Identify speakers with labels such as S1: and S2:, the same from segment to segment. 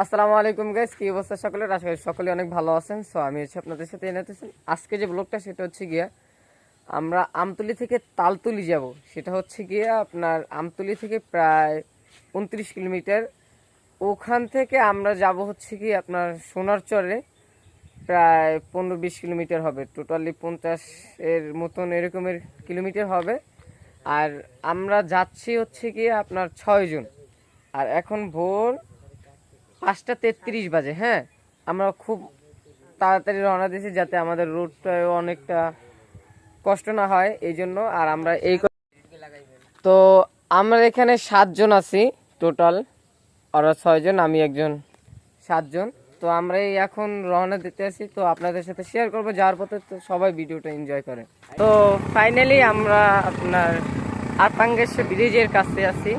S1: আসসালামু আলাইকুম গাইস কি অবস্থা সকলের? আশা করি সকলে অনেক ভালো আছেন। সো আমি হচ্ছে আপনাদের সাথে এনেতেছি আজকে যে ব্লগটা সেটা হচ্ছে গিয়া আমরা আমতলি থেকে তালতলি যাব। সেটা হচ্ছে গিয়া আপনার আমতলি থেকে প্রায় উনত্রিশ কিলোমিটার। ওখান থেকে আমরা যাব হচ্ছে কি আপনার সোনারচরে। প্রায় পনেরো বিশ কিলোমিটার হবে। টোটালি পঞ্চাশ এর মতন এরকমের কিলোমিটার হবে। আর আমরা যাচ্ছি হচ্ছে কি আপনার ছয় জন। আর এখন ভোর পাঁচটা তেত্রিশ বাজে হ্যাঁ? আমরা খুব তাড়াতাড়ি রওনা দিয়েছি যাতে আমাদের রোডটাও অনেকটা কষ্ট না হয় এই জন্য, আর আমরা এই তো আমরা এখানে সাতজন আছি টোটাল। ওরা ছয়জন, আমি একজন সাতজন। তো আমরা এখন রওনা দিতে আসি তো আপনাদের সাথে শেয়ার করব, যাওয়ার পথে তো সবাই ভিডিওটা এনজয় করে। তো ফাইনালি আমরা আপনার আতাঙ্গেশ্বর ব্রিজের কাছে আছি।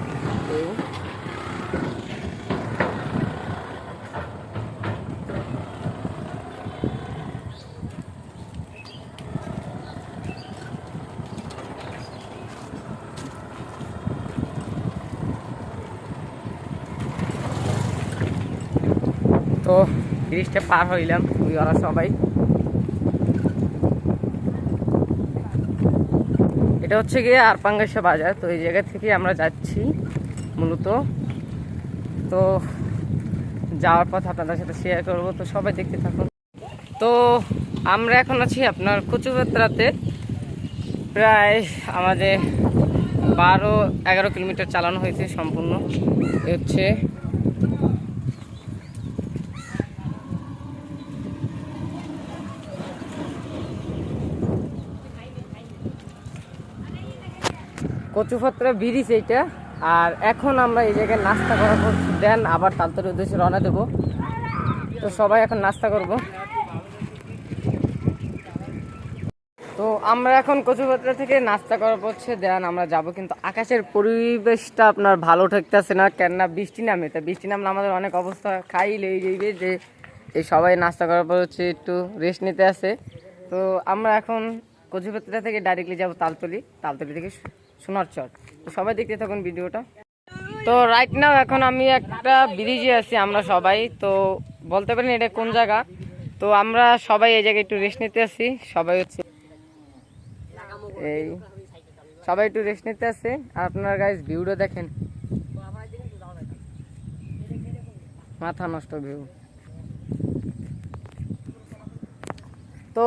S1: তো ব্রিজটা পার হইলাম ওই ওরা সবাই। এটা হচ্ছে গিয়ে আরপাঙ্গেশা বাজার, তো এই জায়গা থেকে আমরা যাচ্ছি মূলত। তো যাওয়ার পথ আপনাদের সাথে শেয়ার করব, তো সবাই দেখতে থাকুন। তো আমরা এখন আছি আপনার কচুপাত্রাতে। প্রায় আমাদের বারো এগারো কিলোমিটার চালানো হয়েছে সম্পূর্ণ। হচ্ছে কচুপাত্রা ব্রিজ এইটা আর এখন আমরা এই জায়গায় নাস্তা করার পর দেন আবার তালতলি উদ্দেশ্যে রওনা দেবো। তো সবাই এখন নাস্তা করব। তো আমরা এখন কচুপাত্রা থেকে নাস্তা করার হচ্ছে দেন আমরা যাব, কিন্তু আকাশের পরিবেশটা আপনার ভালো ঠেকতেছে না, কেননা বৃষ্টি নামে। তা বৃষ্টি নামলে আমাদের অনেক অবস্থা খাই লেগে যাইবে যে এই সবাই নাস্তা করার পর হচ্ছে একটু রেস্ট নিতে আসে। তো আমরা এখন কচুপাত্রা থেকে ডাইরেক্টলি যাব তালতলি। তালতলি থেকে সোনার চর। তো সবাই দেখতে থাকুন ভিডিওটা। তো রাইট নাও এখন আমি একটা ব্রিজে আছি আমরা সবাই। তো বলতে পারেন এটা কোন জায়গা? তো আমরা সবাই এই জায়গায় একটু রেস্ট নিতে আসি। সবাই হচ্ছে এই, সবাই একটু রেস্ট নিতে আসছে আর আপনার গাইজ ভিউটা দেখেন। মাথা নষ্ট ভিউ। তো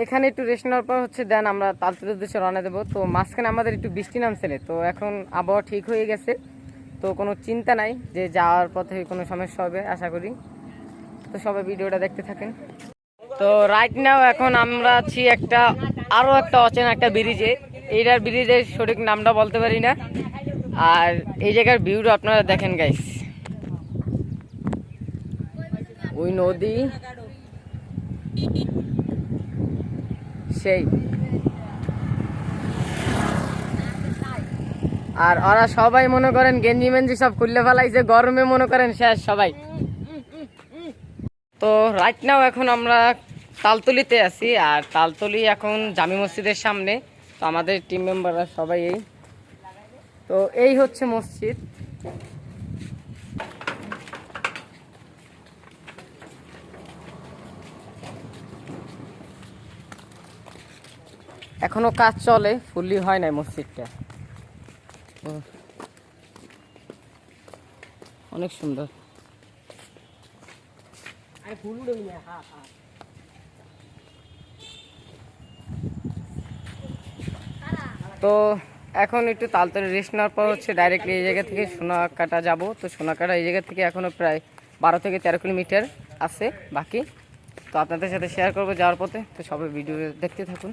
S1: এখানে একটু রেস্ট নেওয়ার পর হচ্ছে দেন আমরা তালতলির উদ্দেশ্যে রওনা দেবো। তো মাঝখানে আমাদের একটু বৃষ্টি নামছিল, তো এখন আবহাওয়া ঠিক হয়ে গেছে। তো কোনো চিন্তা নাই যে যাওয়ার পথে কোনো সমস্যা হবে, আশা করি। তো সবাই ভিডিওটা দেখতে থাকেন। তো রাইট নাও এখন আমরা আছি একটা আরও একটা অচেনা একটা ব্রিজে। এইটার ব্রিজের সঠিক নামটা বলতে পারি না। আর এই জায়গার ভিউটা আপনারা দেখেন গাইস ওই নদী। সেই। আর ওরা সবাই মনে করেন গেঞ্জি মেঞ্জি সব খুললে ফেলাইছে, গরমে মনে করেন শেষ সবাই। তো রাইট নাও এখন আমরা তালতলিতে আছি, আর তালতলি এখন জামি মসজিদের সামনে। তো আমাদের টিম মেম্বাররা সবাই এই। তো এই হচ্ছে মসজিদ। এখনও কাজ চলে ফুললি হয় নাই মসজিদটা। অনেক সুন্দর। তো এখন একটু তালতলি রেস্ট নেওয়ার পর হচ্ছে ডাইরেক্টলি এই জায়গা থেকে সোনাকাটা যাব। তো সোনাকাটা এই জায়গা থেকে এখনও প্রায় বারো থেকে তেরো কিলোমিটার আছে বাকি। তো আপনাদের সাথে শেয়ার করব যাওয়ার পথে। তো সবাই ভিডিও দেখতে থাকুন।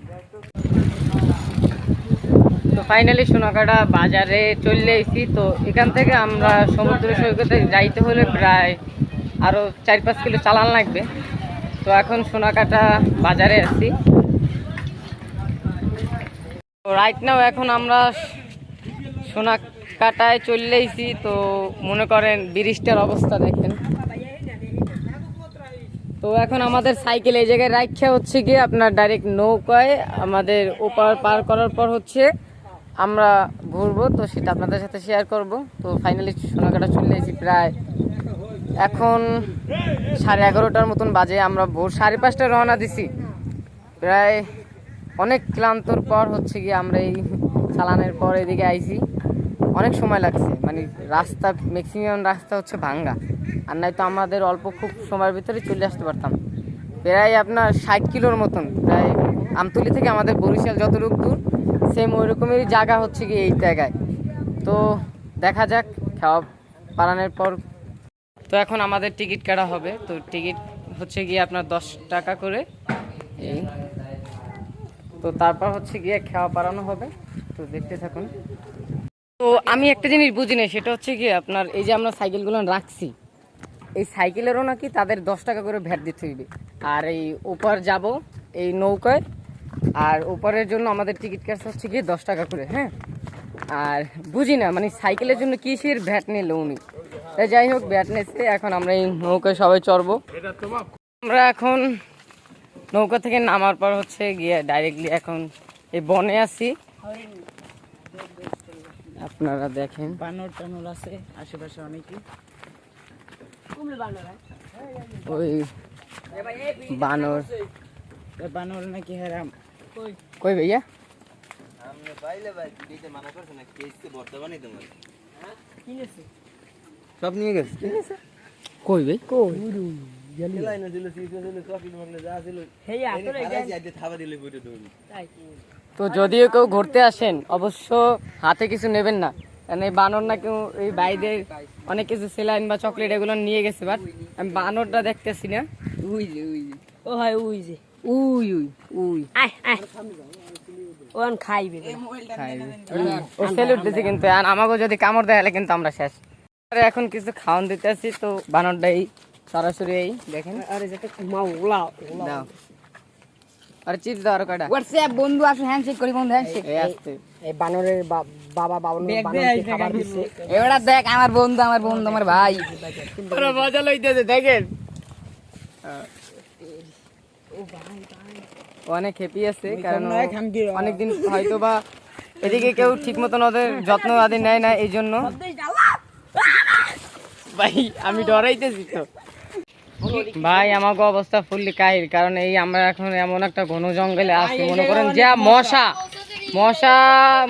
S1: তো ফাইনালি সোনাকাটা বাজারে চলে এসেছি। তো এখান থেকে আমরা সমুদ্র সৈকতে যাইতে হলে প্রায় আরও চার পাঁচ কিলো চালান লাগবে। তো এখন সোনাকাটা বাজারে আছি। তো রাইট নাও এখন আমরা সোনা কাটায় চলে এসেছি। তো মনে করেন ব্রিজটার অবস্থা দেখেন। তো এখন আমাদের সাইকেল এই জায়গায় রাখা হচ্ছে গিয়ে আপনার ডাইরেক্ট নৌকায়। আমাদের ওপার পার করার পর হচ্ছে আমরা ঘুরবো, তো সেটা আপনাদের সাথে শেয়ার করব। তো ফাইনালি সোনাকাটা চলে এসেছি প্রায় এখন সাড়ে এগারোটার মতন বাজে, আমরা ভোর সাড়ে পাঁচটায় রওনা দিছি। প্রায় অনেক ক্লান্তর পর হচ্ছে গিয়ে আমরা এই চালানের পর এদিকে আইছি। অনেক সময় লাগছে মানে রাস্তা ম্যাক্সিমাম রাস্তা হচ্ছে ভাঙ্গা। আর নাই তো আমাদের অল্প খুব সময়ের ভিতরে চলে আসতে পারতাম। প্রায় আপনার ষাট কিলোর মতন, প্রায় আমতলি থেকে আমাদের বরিশাল যতটুকু দূর সেম ওই রকমেরই জায়গা হচ্ছে গিয়ে এই জায়গায়। তো দেখা যাক, খাওয়া পালানোর পর। তো এখন আমাদের টিকিট কাটা হবে। তো টিকিট হচ্ছে গিয়ে আপনার দশ টাকা করে। এই। তো তারপর হচ্ছে গিয়ে খাওয়া পালানো হবে। তো দেখতে থাকুন। তো আমি একটা জিনিস বুঝি না সেটা হচ্ছে গিয়ে আপনার এই যে আমরা সাইকেলগুলো রাখছি, এই সাইকেলেরও নাকি তাদের দশ টাকা করে ভ্যাট দিতে হইবে। আর এই ওপার যাব, এই নৌকায় আর ওপারের জন্য আমাদের টিকিট কাটছে হচ্ছে গিয়ে দশ টাকা করে হ্যাঁ? আর বুঝি না মানে সাইকেলের জন্য কিসের ভ্যাট নিল উনি? তাই যাই হোক ভ্যাট নিচ্ছে এখন আমরা এই নৌকায় সবাই চড়বো। আমরা এখন নৌকা থেকে নামার পর হচ্ছে গিয়ে ডাইরেক্টলি এখন এই বনে আছি। আপনারা দেখেন।
S2: বানর টানর আছে আশেপাশে অনেকই।
S1: ওই বানর।
S2: বানর নাকি হেরাম?
S1: কই? ভাইয়া?
S3: সব নিয়ে গেছে।
S1: কই ভাই? কই? তো যদিও কেউ ঘুরতে আসেন অবশ্য হাতে কিছু নেবেন না। কারণ এই বানর না কেউ এই বাইদের অনেক কিছু সেলাইন বা চকলেট এগুলো নিয়ে গেছে বাট আমি বানরটা দেখতেছি না।
S2: উই যে উই যে। ও হয় উই যে।
S1: উই উই উই
S4: আয় আয়। ওন খাইবে।
S1: ও সেলুট দিছে কিন্তু আর আমাকেও যদি কামড় দেয় তাহলে কিন্তু আমরা শেষ। এখন কিছু খাওয়ান দিতেছি তো বানরটা এই সরাসরি এই দেখেন।
S4: আরে যেটা মা ওলা
S1: দাও। আর চিপস দাও আর কয়টা।
S4: হোয়াটসঅ্যাপ বন্ধু আসো হ্যান্ডশেক করি বন্ধু হ্যান্ডশেক
S1: এই আসতে।
S4: এই বানরের বাবা বাবা বানরকে খাবার
S2: জায়গায়
S4: দিচ্ছে এবারে দেখ আমার বন্ধু আমার বন্ধু আমার ভাই।
S1: পুরো মজা লইতেছে দেখেন। অনেক হ্যাপি আছে কারণ। অনেকদিন হয়তো বা এদিকে কেউ ঠিক মতন ওদের যত্ন আদি নেয় না এই জন্য। ভাই আমি ডরাইতেছি তো। ভাই আমাকে অবস্থা ফুললি কাহিল কারণ এই আমরা এখন এমন একটা ঘন জঙ্গলে আছি মনে করেন যা মশা। মশা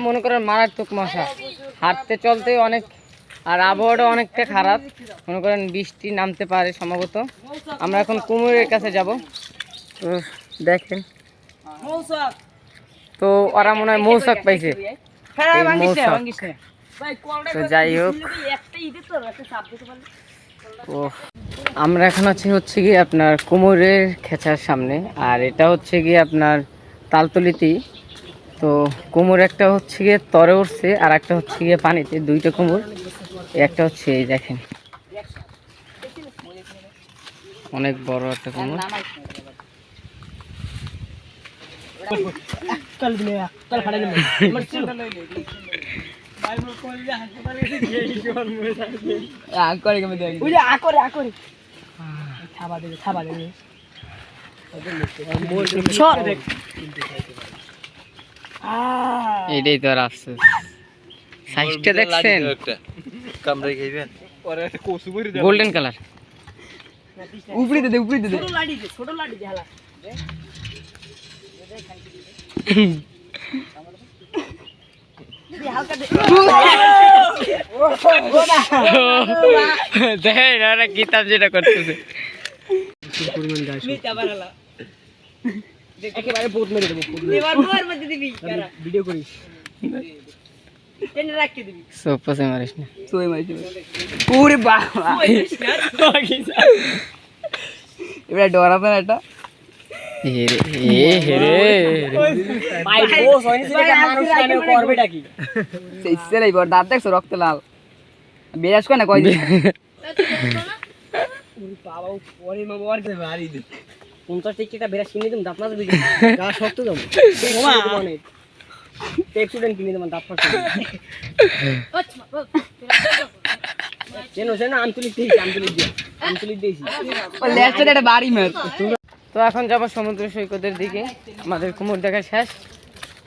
S1: মনে করেন মারাত্মক মশা। হাঁটতে চলতে অনেক আর আবহাওয়াটা অনেকটা খারাপ। মনে করেন বৃষ্টি নামতে পারে সম্ভবত। আমরা এখন কুমিরের কাছে যাব। তো দেখেন। তো ওরা মনে হয় মৌসাক পাইছে। এই তো যাই হোক। ও আমরা এখন আছি হচ্ছে গিয়ে আপনার কোমরের খেঁচার সামনে আর এটা হচ্ছে গিয়ে আপনার তালতলিতেই তো কোমর একটা হচ্ছে গিয়ে তরে উঠছে আর একটা হচ্ছে গিয়ে পানিতে দুইটা কোমর। একটা হচ্ছে এই দেখেন। অনেক বড় একটা কোমর।
S4: দিলে দিলে
S2: কেমন দেখ
S4: ওই যে দেবে দেবে চল
S1: তো আর আফসোস সাইজটা দেখছেন
S3: কামড়ে খাইবেন
S1: গোল্ডেন কালার
S2: উপরে দে উপরে দে দে
S4: ছোট লাডি দে ছোট হালা
S1: দেখেন ওরা কিতাব যেটা করতেছে
S4: একেবারে বহুত মেরে দেবো এবার দুয়ার মধ্যে দিবি ভিডিও করিস টেনে রাখতে দিবি
S1: সোপাসে মারিস না
S2: সোই মাইছে ওরে বাবা এবারে ডরাবে না এটা
S1: হেরে হেরে
S4: ভাই বস হয়নি সেটা মানুষ জানে করবেটা কি?
S2: সেই সেলাই বড় দাঁত দেখছ রক্ত লাল। বেরাস করে না কয়দিন?
S4: বাবা পরে মামা আর কে বাড়ি দে। পঞ্চাশ টিকিটা বেরা কিনে দিম দাঁত মাছ বুঝি গা শক্ত দাম ওমা টেক্সুডেন্ট কিনে দেবেন দাঁত ফাট কেন সেন আন্তলিক দিয়েছি আন্তলিক দিয়ে। আন্তলিক দিয়েছি।
S2: লেস্টার একটা বাড়ি মার।
S1: তো এখন যাব সমুদ্র সৈকতের দিকে। আমাদের কুমোর দেখা শেষ।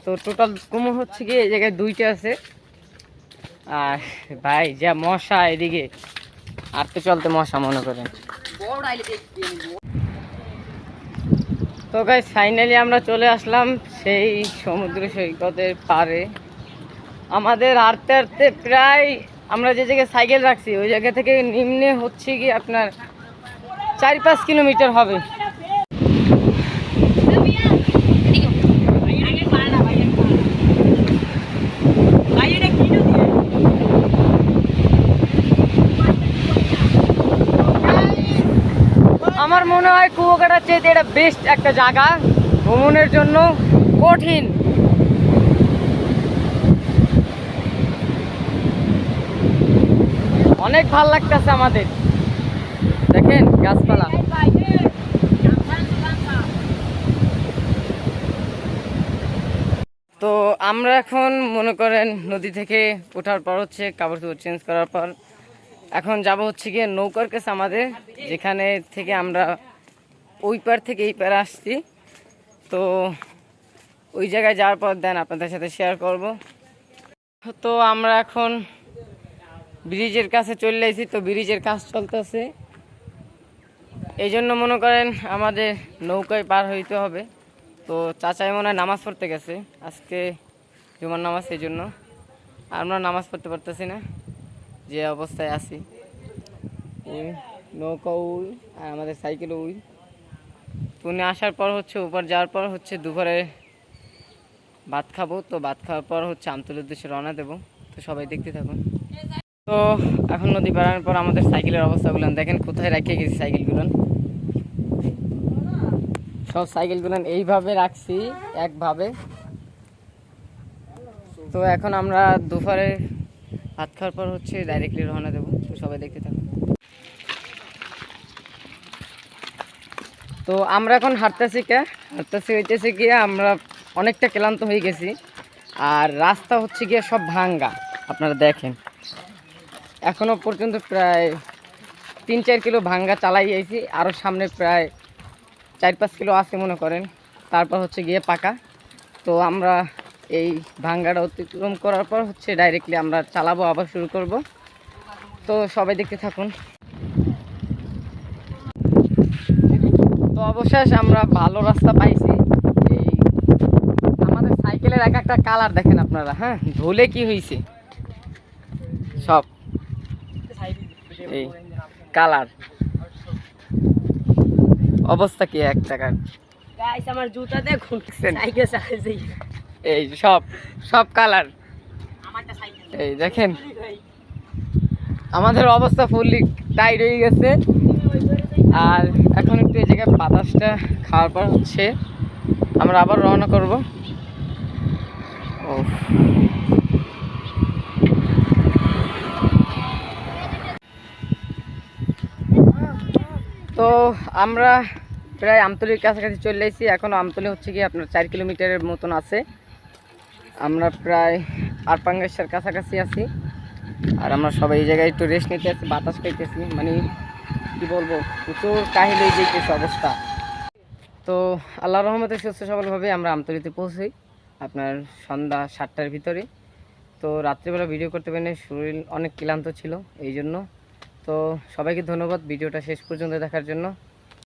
S1: তো টোটাল কুমোর হচ্ছে কি এই জায়গায় দুইটা আছে। আর ভাই, যা মশা এদিকে। আর তো চলতে মশা, মনে করেন। তো গাইস ফাইনালি আমরা চলে আসলাম সেই সমুদ্র সৈকতের পারে আমাদের হাঁটতে হাঁটতে প্রায় আমরা যে জায়গায় সাইকেল রাখছি, ওই জায়গা থেকে নিম্নে হচ্ছে কি আপনার চার পাঁচ কিলোমিটার হবে আমার মনে হয় চেয়ে এটা বেস্ট একটা জায়গা ভ্রমণের জন্য কঠিন। অনেক ভালো লাগতেছে আমাদের। দেখেন গাছপালা। তো আমরা এখন মনে করেন নদী থেকে ওঠার পর হচ্ছে কাপড় চোপড় চেঞ্জ করার পর এখন যাব হচ্ছে গিয়ে নৌকার কাছে আমাদের, যেখানে থেকে আমরা ওই পার থেকে এই পার আসছি। তো ওই জায়গায় যাওয়ার পর দেন আপনাদের সাথে শেয়ার করব। তো আমরা এখন ব্রিজের কাছে চলে এসেছি, তো ব্রিজের কাজ চলতেছে। এই জন্য মনে করেন আমাদের নৌকায় পার হইতে হবে। তো চাচাই মনে হয় নামাজ পড়তে গেছে, আজকে জুমার নামাজ এই জন্য আমরা নামাজ পড়তে পারতেছি না, যে অবস্থায় আছি। নৌকা উই আর আমাদের সাইকেল উই তো উনি আসার পর হচ্ছে, উপর যাওয়ার পর হচ্ছে দুপুরে ভাত খাব। তো ভাত খাওয়ার পর হচ্ছে আমতলের উদ্দেশ্যে রওনা দেবো। তো সবাই দেখতে থাকুন। তো এখন নদী পাড়ানোর পর আমাদের সাইকেলের অবস্থাগুলো দেখেন, কোথায় রেখে গেছি সাইকেলগুলো? সব সাইকেলগুলো এইভাবে রাখছি, একভাবে। তো এখন আমরা দুপুরে ভাত খাওয়ার পর হচ্ছে ডাইরেক্টলি রওনা দেবো। তো সবাই দেখতে থাকুন। তো আমরা এখন হাঁটতেছি কে? হাঁটতেছি হইতেছে গিয়ে আমরা অনেকটা ক্লান্ত হয়ে গেছি। আর রাস্তা হচ্ছে গিয়ে সব ভাঙ্গা, আপনারা দেখেন। এখনও পর্যন্ত প্রায় তিন চার কিলো ভাঙ্গা চালাই আইছি আরও সামনে প্রায় চার পাঁচ কিলো আছে মনে করেন। তারপর হচ্ছে গিয়ে পাকা। তো আমরা এই ভাঙ্গাটা অতিক্রম করার পর হচ্ছে ডাইরেক্টলি আমরা চালাবো, আবার শুরু করব। তো সবাই দেখতে থাকুন। অবশেষ আমরা ভালো রাস্তা পাইছি। এই আমাদের সাইকেলের এক একটা কালার দেখেন আপনারা হ্যাঁ? ধুলে কি হয়েছে সব। এই কালার। অবস্থা কি এক টাকার?
S4: গাইস আমার জুতা দেখুন
S1: দেখছেন?
S4: সাইকেল চালাইছি
S1: এই সব সব কালার। এই দেখেন। আমাদের অবস্থা ফুললি টাইট হয়ে গেছে। আর এখন একটু এই জায়গায় বাতাসটা খাওয়ার পর হচ্ছে আমরা আবার রওনা করব। ও তো আমরা প্রায় আমতলির কাছাকাছি চলে এসেছি। এখনও আমতলি হচ্ছে কি আপনার চার কিলোমিটারের মতন আছে। আমরা প্রায় আরপাঙ্গেশ্বর কাছাকাছি আছি। আর আমরা সবাই এই জায়গায় একটু রেস্ট নিতে আছি বাতাস খাইতেছি মানে কি বলব, প্রচুর হয়ে যেতেছে অবস্থা। তো আল্লাহ রহমতে সুস্থ সবলভাবে আমরা আমতলিতে পৌঁছই আপনার সন্ধ্যা সাতটার ভিতরে। তো রাত্রিবেলা ভিডিও করতে পারিনি, শরীর অনেক ক্লান্ত ছিল এই জন্য তো সবাইকে ধন্যবাদ, ভিডিওটা শেষ পর্যন্ত দেখার জন্য।